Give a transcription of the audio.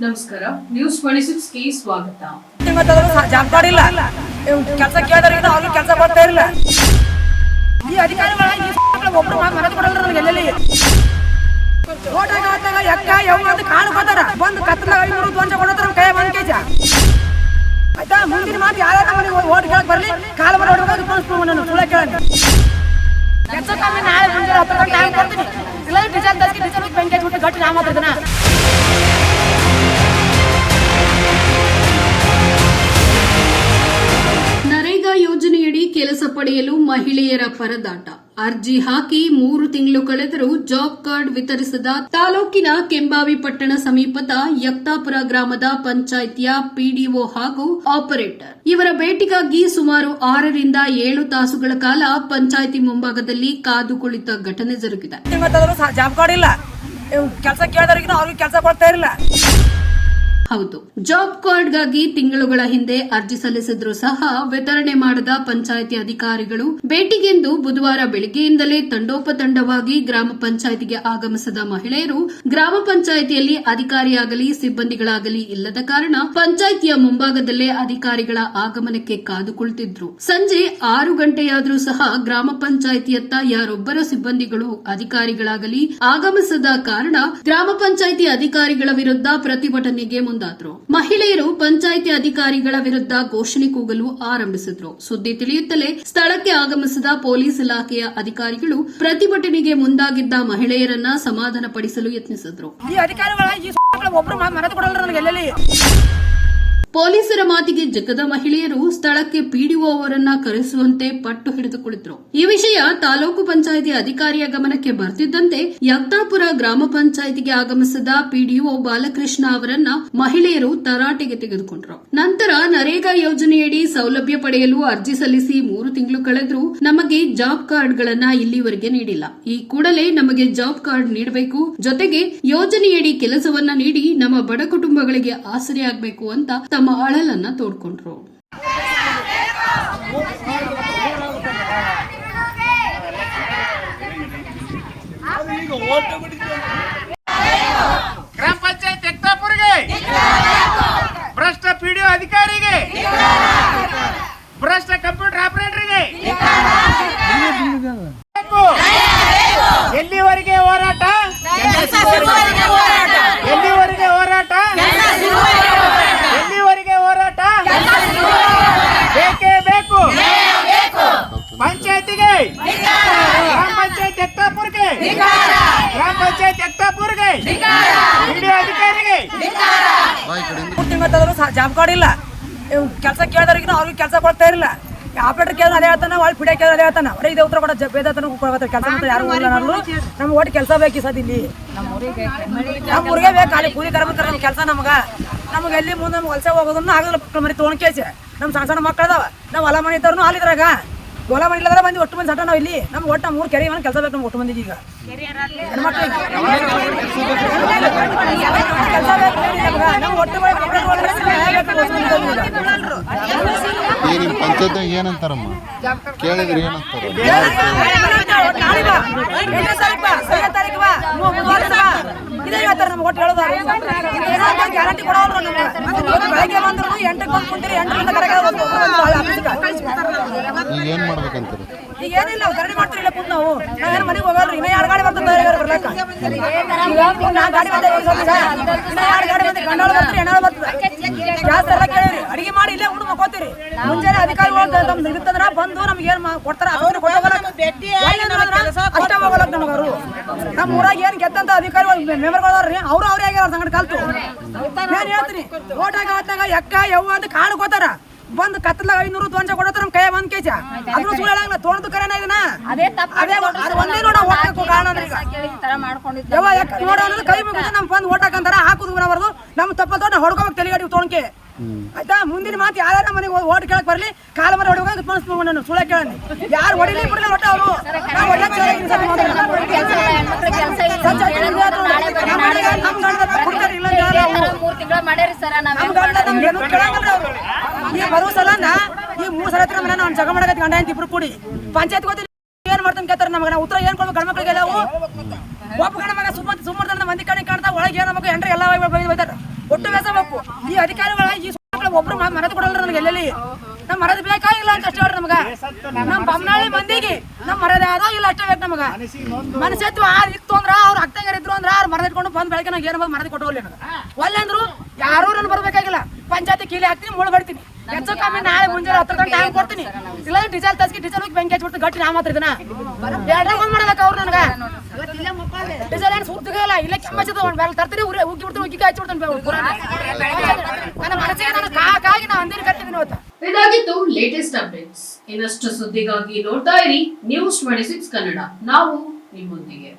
ನಮಸ್ಕಾರ. News twenty ಸಿಕ್ಸ್ಗೆ ಸ್ವಾಗತ. ತಿಂಗಳಾದ್ರೂ job ಇಲ್ಲ. ಕೆಲಸ ಕೇಳಿದ್ರಿಂದ ಅವ್ರು ಕೆಲಸ ಬರ್ತಾ ಇರಲಿಲ್ಲ. ಈ ಅಧಿಕಾರಿಗಳ ಒಬ್ರು ಮನಸ್ಸು ಕೊಡಲ್ಲ ನನಗೆ ಎಲ್ಲೆಲ್ಲಿ? ಓಟಾಗ ಆಟಾಗ ಎಕ್ಕ ಯಾವ ಅಂತ ಕಾಣ್ಕೋತಾರ. ಬಂದು ಕತ್ತಲ ಐನೂರು ಧ್ವಂಸ ಕೊಡತ್ತಾರ ಕೈ ಒಂದ್ ಕೆಜ. ಆಯ್ತಾ? ಮುಂದಿನ ಮಾತು ಯಾರ್ಯಾರ ಮನೆಗೆ ಓಟ್ ಕೇಳಕ್ ಬರ್ಲಿ? ಕಾಲ ಬರ ಹೊಡ್ಬೇಕು ತೋರಿಸ್ತೀನಿ ನಾನು ಸುಳ್ಳ ಕೇಳಂಗ ಕೆಲಸ ಕಮ್ಮಿ ನಾಳೆ ಮುಂಜಾನೆ ಹತ್ತು ಗಂಟೆ ನಾನು ಇಲ್ಲ ಡಿಸೈನ್ ತರ್ಸಿ ಡಿಸೈನ್ ಬೆಂಕಿ ಹಚ್ಬಿಟ್ಟು ಗಟ್ಟಿ ನಾ ಪಡೆಯಲು ಮಹಿಳೆಯರ ಪರದಾಟ. ಅರ್ಜಿ ಹಾಕಿ ಮೂರು ತಿಂಗಳು ಕಳೆದರೂ ಜಾಬ್ ಕಾರ್ಡ್ ವಿತರಿಸದ ತಾಲೂಕಿನ ಕೆಂಬಾವಿ ಪಟ್ಟಣ ಸಮೀಪದ ಯಕ್ತಾಪುರ ಗ್ರಾಮದ ಪಂಚಾಯಿತಿಯ ಪಿಡಿಒ ಹಾಗೂ ಆಪರೇಟರ್. ಇವರ ಭೇಟಿಗಾಗಿ ಸುಮಾರು ಆರರಿಂದ ಏಳು ತಾಸುಗಳ ಕಾಲ ಪಂಚಾಯಿತಿ ಮುಂಭಾಗದಲ್ಲಿ ಕಾದು ಕುಳಿತ ಘಟನೆ ಜರುಗಿದೆ. ಜಾಬ್ ಕಾರ್ಡ್ ಇಲ್ಲ. ಕೆಲಸ ಕೇಳಿದ್ರಿಗೆ ಅವ್ರಿಗೆ ಕೆಲಸ ಕೊಡ್ತಾ ಇರಲಿಲ್ಲ. ಹೌದು. ಜಾಬ್ ಕಾರ್ಡ್ಗಾಗಿ ತಿಂಗಳುಗಳ ಹಿಂದೆ ಅರ್ಜಿ ಸಲ್ಲಿಸಿದ್ರು ಸಹ ವಿತರಣೆ ಮಾಡದ ಪಂಚಾಯಿತಿ ಅಧಿಕಾರಿಗಳು ಭೇಟಿಗೆಂದು ಬುಧವಾರ ಬೆಳಿಗ್ಗೆಯಿಂದಲೇ ತಂಡೋಪತಂಡವಾಗಿ ಗ್ರಾಮ ಪಂಚಾಯಿತಿಗೆ ಆಗಮಿಸಿದ ಮಹಿಳೆಯರು ಗ್ರಾಮ ಪಂಚಾಯಿತಿಯಲ್ಲಿ ಅಧಿಕಾರಿಯಾಗಲಿ, ಸಿಬ್ಬಂದಿಗಳಾಗಲಿ ಇಲ್ಲದ ಕಾರಣ ಪಂಚಾಯಿತಿಯ ಮುಂಭಾಗದಲ್ಲೇ ಅಧಿಕಾರಿಗಳ ಆಗಮನಕ್ಕೆ ಕಾದು ಕುಳಿತಿದ್ರು ಸಂಜೆ ಆರು ಗಂಟೆಯಾದರೂ ಸಹ ಗ್ರಾಮ ಪಂಚಾಯಿತಿಯತ್ತ ಯಾರೊಬ್ಬರ ಸಿಬ್ಬಂದಿಗಳು ಅಧಿಕಾರಿಗಳಾಗಲಿ ಆಗಮಿಸದ ಕಾರಣ ಗ್ರಾಮ ಪಂಚಾಯಿತಿ ಅಧಿಕಾರಿಗಳ ವಿರುದ್ಧ ಪ್ರತಿಭಟನೆಗೆ ಮುಂದಾದ್ರು. ಮಹಿಳೆಯರು ಪಂಚಾಯಿತಿ ಅಧಿಕಾರಿಗಳ ವಿರುದ್ಧ ಘೋಷಣೆ ಕೂಗಲು ಆರಂಭಿಸಿದ್ರು. ಸುದ್ದಿ ತಿಳಿಯುತ್ತಲೇ ಸ್ಥಳಕ್ಕೆ ಆಗಮಿಸಿದ ಪೊಲೀಸ್ ಇಲಾಖೆಯ ಅಧಿಕಾರಿಗಳು ಪ್ರತಿಭಟನೆಗೆ ಮುಂದಾಗಿದ್ದ ಮಹಿಳೆಯರನ್ನ ಸಮಾಧಾನಪಡಿಸಲು ಯತ್ನಿಸಿದ್ರು. ಪೊಲೀಸರ ಮಾತಿಗೆ ಜಗದ ಮಹಿಳೆಯರು ಸ್ಥಳಕ್ಕೆ ಪಿಡಿಒ ಅವರನ್ನ ಕರೆಸುವಂತೆ ಪಟ್ಟು ಹಿಡಿದುಕೊಳ್ಳಿದ್ರು ಈ ವಿಷಯ ತಾಲೂಕು ಪಂಚಾಯಿತಿ ಅಧಿಕಾರಿಯ ಗಮನಕ್ಕೆ ಬರ್ತಿದ್ದಂತೆ ಯಕ್ತಾಪುರ ಗ್ರಾಮ ಪಂಚಾಯಿತಿಗೆ ಆಗಮಿಸಿದ ಪಿಡಿಒ ಬಾಲಕೃಷ್ಣ ಅವರನ್ನ ಮಹಿಳೆಯರು ತರಾಟೆಗೆ ತೆಗೆದುಕೊಂಡರು. ನಂತರ ನರೇಗಾ ಯೋಜನೆಯಡಿ ಸೌಲಭ್ಯ ಪಡೆಯಲು ಅರ್ಜಿ ಸಲ್ಲಿಸಿ ಮೂರು ತಿಂಗಳು ಕಳೆದರೂ ನಮಗೆ ಜಾಬ್ ಕಾರ್ಡ್ಗಳನ್ನ ಇಲ್ಲಿವರೆಗೆ ನೀಡಿಲ್ಲ. ಈ ಕೂಡಲೇ ನಮಗೆ ಜಾಬ್ ಕಾರ್ಡ್ ನೀಡಬೇಕು. ಜೊತೆಗೆ ಯೋಜನೆಯಡಿ ಕೆಲಸವನ್ನ ನೀಡಿ ನಮ್ಮ ಬಡ ಕುಟುಂಬಗಳಿಗೆ ಆಸರೆಯಾಗಬೇಕು ಅಂತ ತಮ್ಮ ಅಳಲನ್ನ ತೋಡ್ಕೊಂಡ್ರು. ಗ್ರಾಮ ಪಂಚಾಯತ್ ಎಕ್ತಾಪುರ್ಗೆ ಭ್ರಷ್ಟ ಪಿಡಿಒ ಅಧಿಕಾರಿಗೆ ಭ್ರಷ್ಟ ಕಂಪ್ಯೂಟರ್ ಆಪರೇಟರ್ಗೆ ಎಲ್ಲಿವರೆಗೆ ಹೋರಾಟ ಎಲ್ಲಿವರೆಗೆ ಹೋರಾಟ ಎಲ್ಲಿವರೆಗೆ ಹೋರಾಟ ಬೇಕೇ ಬೇಕು ಪಂಚಾಯತಿಗೆ ಗ್ರಾಮ ಪಂಚಾಯತ್ ಎಕ್ತಾಪುರ್ಗೆ ಗ್ರಾಮ ಪಂಚಾಯತ್ ಎಕ್ತಾಪುರ್ಗೆ. ಪಿಡಿಒ ಅಧಿಕಾರಿಗೆ. ಮೂರು ತಿಂಗಳಾದ್ರೂ ಜಾಬ್ ಕಾರ್ಡ್ ಇಲ್ಲ ಕೆಲಸ ಕೇಳಿದವ್ರಿಗಿನ ಅವ್ರಿಗೆ ಕೆಲಸ ಕೊಡ್ತಾ ಇರಲಿಲ್ಲ. ಆಪರೇಟರ್ ಕೇಳಿದ್ರೆ ಅದೇ ಹೇಳ್ತಾನೆ ಒಳ್ಳೆ ಪಿಡಿಯ ಕೇಳಿದ್ರೆ ಅದೇ ಹೇಳ್ತಾನೆ ಅವರೇ ಇದೇ ಉತ್ತರ ಕೂಡ ಬೇದತನ ಕೊಡ್ತಾರೆ ಕೆಲಸ ಮಾಡ್ತಾರೆ ಯಾರು ಇಲ್ಲ ನಾನು ನಮ್ಗೆ ಒಟ್ಟು ಕೆಲಸ ಬೇಕು ಈ ಸದ್ ಇಲ್ಲಿ. ನಮ್ಮ ಊರಿಗೆ ಬೇಕು ಅಲ್ಲಿ ಕೂಲಿ ಕರ್ಮಂತಾರೆ ನಮ್ಮ ಕೆಲಸ ನಮ್ಗೆ. ನಮ್ಗೆ ಎಲ್ಲಿ ಮುಂದೆ ನಮ್ಗೆ ವಲಸೆ ಹೋಗೋದನ್ನ ಆಗಲ್ಲ ಮರಿ ಮನೆ ತೊಗೊಂಡ್ಕೇಸಿ ನಮ್ಮ ಸಣ್ಣ ಸಣ್ಣ ಮಕ್ಕಳದಾವ ನಾವು ಹೊಲ ಮನೆ ಇದ್ದವ್ರು ಅಲ್ಲಿದ್ರಾಗ ಹೊಲ ಮಾಡಿಲ್ಲ ಮಂದಿ ಬಂದು ಒಟ್ಟು ಮಂದಿ ಸಟ ನಾವು ಇಲ್ಲಿ ನಮ್ಗೆ ಒಟ್ಟು ಮೂರು ಕೆರೆ ಮನೆ ಕೆಲಸ ಬೇಕು ನಮ್ಗೆ ಒಟ್ಟು ಮಂದಿಗೆ ಈಗ ಏನಂತಾರಮ್ಮ ಬೇಕು ನಮ್ಗೆ. ನಮ್ಗೆ ಒಟ್ಟು ಏನಂತಾರ ಗ್ಯಾರಂಟಿ ಕೊಡೋರು ಬೆಳಗ್ಗೆ ಬಂದ್ರು ಎಂಟಕ್ಕೆ ಬಂದು ಕುಂತೀರಿ ಎಂಟರಿಂದ ಈಗ ಏನು ಮಾಡ್ಬೇಕಂತೀರಿ? ಈಗ ಏನಿಲ್ಲ ಗರಡಿ ಮಾಡ್ತೀರಿ ಇಲ್ಲ ಕುಂತ್ ನಾವು. ನಾವೇನು ಮನೆಗೆ ಹೋಗಲ್ರಿ ಇನ್ನ ಎರಡು ಗಾಡಿ ಬರ್ತದೆ ಬರ್ಲಕ್ಕ. ನಾ ಗಾಡಿ ಬಂದೆ ಎರಡು ಗಾಡಿ ಬಂದೆ ಗಂಡಾಳ ಬರ್ತೀರಿ ಹೆಣ್ಣಾಳ ಬರ್ತದೆ ಗ್ಯಾಸ್ ಎಲ್ಲ ಕೇಳಿರಿ ಅಡಿಗೆ ಮಾಡಿ ಇಲ್ಲೇ ಉಂಡು ಮಕ್ಕೋತೀರಿ ಮುಂಜಾನೆ ಅಧಿಕಾರಿಗಳು ನಮ್ಗೆ ನಿಗುತ್ತಂದ್ರ ಬಂದು ನಮ್ಗೆ ಏನ್ ಕೊಡ್ತಾರ ಅವ್ರು ಕೊಟ್ಟೋಗಲ್ಲ ಅಷ್ಟ ಹೋಗಲ್ಲ ನಮ್ಗೆ ಅವರು. ನಮ್ಮ ಊರಾಗ ಏನ್ ಗೆದ್ದಂತ ಅಧಿಕಾರಿಗಳು ಮೆಂಬರ್ಗಳವ್ರಿ ಅವ್ರು ಅವ್ರೇ ಆಗ್ಯಾರ ಸಂಗಡ ಕಲ್ತು. ಏನ್ ಹೇಳ್ತೀನಿ ಓಟಾಗ ಆಟಾಗ ಎಕ್ಕ ಯವ್ವ ಅಂತ ಕಾಣ್ಕೋತಾರ ಬಂದ್ ಕತ್ತಲಾಗ ಐನೂರು ಧ್ವಂಜ ಕೊಡತ್ತಾರ ನಮ್ಮ ಕೈ ಒಂದ್ ಕೆಜ. ಅದ್ರೂ ಸುಳ್ಳ ತೋಣದ ಕರೆನ ಇದನ್ನ. ಅದೇ ತಪ್ಪು ಅದೇ ಅದು ಒಂದೇ ನೋಡ ಕಾರಣ ಯವ್ವ ನೋಡ ಕೈ ಮುಗಿದ ನಮ್ ಬಂದ್ ಓಟಾಕಂತಾರ ಹಾಕುದು ಬರಬಾರ್ದು ನಮ್ಮ ತಪ್ಪ ತೋಟ ಹೊಡ್ಕೋಬೇಕು ತಲೆಗಾಡಿ ತೊಗೊಂಡ್ಕೆ ಆಯ್ತಾ? ಮುಂದಿನ ಮಾತು ಯಾರ ಮನೆಗೆ ಓಟ್ ಕೇಳಕ್ ಬರ್ಲಿ? ಕಾಲ ಮರ ಹೊಡ್ಬೇಕು ಮನಸ್ಸು ನಾನು ಸುಳ್ಳ ಕೇಳಿ ಯಾರು ಹೊಡಿಲಿ ಬಿಡಲಿ ಒಟ್ಟ ಅವರು. ನಾವು ಒಳ್ಳೆ ಹೆಣ್ಮಕ್ಳು ಕೆಲಸ ಮೂರ್ ತಿಂಗಳ ಮಾಡ್ಯಾರಿ ಸರ ಈ ಬರುವ ಸಲ ಈ ಮೂರ್ ಸಲ ಹತ್ರ ಮನೆ ನಾನು ಜಗ ಮಾಡಕತ್ತಿ ಗಂಡ ಅಂತ ಇಬ್ರು ಕೂಡಿ. ಪಂಚಾಯತ್ ಗೊತ್ತಿಲ್ಲ ಏನ್ ಮಾಡ್ತಾನೆ ಕೇಳ್ತಾರ ನಮಗೆ? ನಾವು ಉತ್ತರ ಏನ್ ಕೊಡ್ಬೇಕು ಗಂಡ ಮಕ್ಕಳಿಗೆ ನಾವು ಒಬ್ಬ ಗಂಡ ಮಗ ಸುಮ್ಮ ಸುಮ್ಮನೆ ಮಂದಿ ಕಡೆ ಕಾಣ್ತಾ ಒಳಗೆ ಏನ್ ನಮಗೆ ಎಂಟ್ರಿ ಎಲ್ಲ ಬೈತಾರ ಒಟ್ಟು ಅಧಿಕಾರಿಗಳ ಈ ಸುಮ್ಮನೆ ಒಬ್ರು ಮರದ ಕೊಡಲ್ರ ನನಗೆ ಎಲ್ಲೆಲ್ಲಿ? ನಮ್ ಮರದ ಬೇಕಾಗಿಲ್ಲ ಅಂತ ಅಷ್ಟೇ ಹೇಳ್ರಿ ನಮಗ. ನಮ್ಮ ಬಮ್ಮನಾಳಿ ಮಂದಿಗೆ ನಮ್ ಮರದ ಅದ ಇಲ್ಲ ಅಷ್ಟೇ ಬೇಕು ನಮಗ. ಮನಸ್ಸತ್ವ ಆ ಇತ್ತು ಅಂದ್ರ ಅವ್ರ ಅಕ್ತಂಗಾರ ಇದ್ರು ಅಂದ್ರ ಅವ್ರ ಮರದ ಇಟ್ಕೊಂಡು ಬಂದ್ ಬೆಳಗ್ಗೆ ನಂಗೆ ಏನು ಮರದ ಕೊಟ್ಟು ಹೋಗ್ಲಿ ಒಲ್ಲೆ ಅಂದ್ರು ಯಾರು ನನ್ ಬರ್ಬೇಕಾಗಿಲ್ಲ. ಪಂಚಾಯತಿ ಕೀಲಿ ಹಾಕ್ತೀನಿ ಮುಳು ಬರ್ತೀನಿ ಹೆಚ್ಚು ಕಮ್ಮಿ ನಾಳೆ ಮುಂಜಾನೆ ಹತ್ತು ಗಂಟೆ ಟೈಮ್ ಕೊಡ್ತೀನಿ. ಇಲ್ಲ ಡೀಸೆಲ್ ತಸ್ಕಿ ಡೀಸೆಲ್ ಹೋಗಿ ಬೆಂಕಿ ಹಚ್ಬಿಟ್ಟು ಗಟ್ಟಿ ನಾ ಮಾತ್ರ ಇದನ್ನ. ಎರಡೇ ಮಾಡ್ಬೇಕು ಅವ್ರು ನನಗ ಡೀಸೆಲ್ ಏನು ಸುರ್ತಿಗಲ್ಲ ಇಲ್ಲ ಕೆಮ್ಮಚ್ಚದ ಒಂದ್ ಬೇರೆ ತರ್ತೀನಿ ಉರಿ ಉಗ್ಗಿ ಬಿಡ್ತೀನಿ ಉಗ್ಗಿ ಬಿಡ್ತಾನೆ ನನ್ನ ಮನಸ್ಸಿಗೆ ನಾನು ಕಾಕಾಗಿ ನಾ ಅಂದಿನ ಕಟ್ಟಿದ್ದೀನಿ ಇವತ್ತು. ಇದಾಗಿತ್ತು ಲೇಟೆಸ್ಟ್ ಅಪ್ಡೇಟ್ಸ್ ಇನ್ನಷ್ಟು ಸುದ್ದಿಗಾಗಿ ನೋಡ್ತಾ ಇರಿ. News twenty six Kannada. ನಾವು ನಿಮ್ಮೊಂದಿಗೆ.